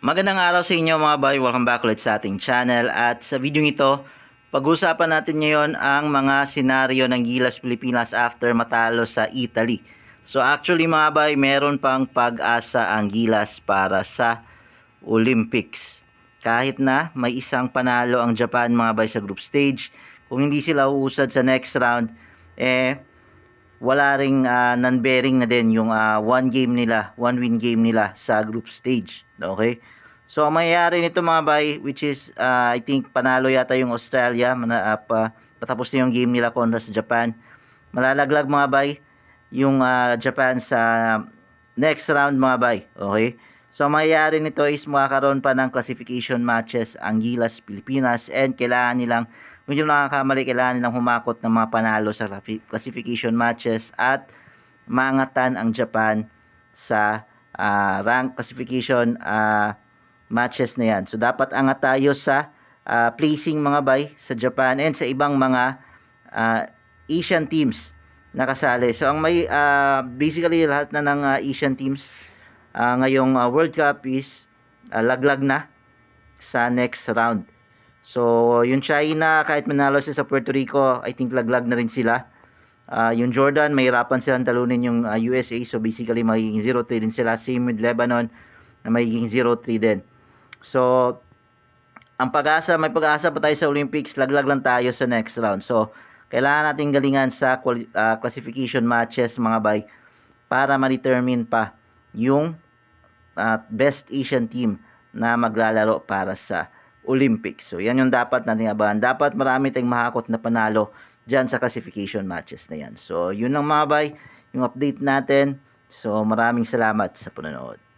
Magandang araw sa inyo mga bay, welcome back ulit sa ating channel at sa video ito, pag-usapan natin ngayon ang mga senaryo ng Gilas Pilipinas after matalo sa Italy. So actually mga bay, meron pang pag-asa ang Gilas para sa Olympics. Kahit na may isang panalo ang Japan mga bay sa group stage, kung hindi sila uusad sa next round, eh wala ring ah, non-bearing na din yung ah, one game nila, one win game nila sa group stage. Okay? So, ang mangyayari nito mga bay, which is, ah, I think, panalo yata yung Australia, mana, pa, patapos na yung game nila kontra sa Japan. Malalaglag mga bay, yung ah, Japan sa next round mga bay. Okay? So, ang mangyayari nito is makakaroon pa ng classification matches ang Gilas Pilipinas and kailangan nilang hindi nakakamali, kailangan nilang humakot ng mga panalo sa classification matches at maangatan ang Japan sa ah, rank classification ah, matches na yan. So, dapat angat tayo sa ah, placing mga bay sa Japan and sa ibang mga ah, Asian teams na kasali. So, ang may ah, basically lahat na ng ah, Asian teams ah, ngayong ah, World Cup is ah, laglag na sa next round. So, yung China, kahit manalo sila sa Puerto Rico, I think laglag na rin sila. Ah, yung Jordan, mahirapan silang talunin yung ah, USA. So, basically, magiging 0-3 din sila. Same with Lebanon, na magiging 0-3 din. So, ang pag-asa, may pag-asa pa tayo sa Olympics, laglag lang tayo sa next round. So, kailangan natin galingan sa ah, classification matches, mga bay, para ma-determine pa yung ah, best Asian team na maglalaro para sa Olympics. So, yan yung dapat nating abangan. Dapat marami tayong mahakot na panalo dyan sa classification matches na yan. So, yun lang mga bay, yung update natin. So, maraming salamat sa panonood.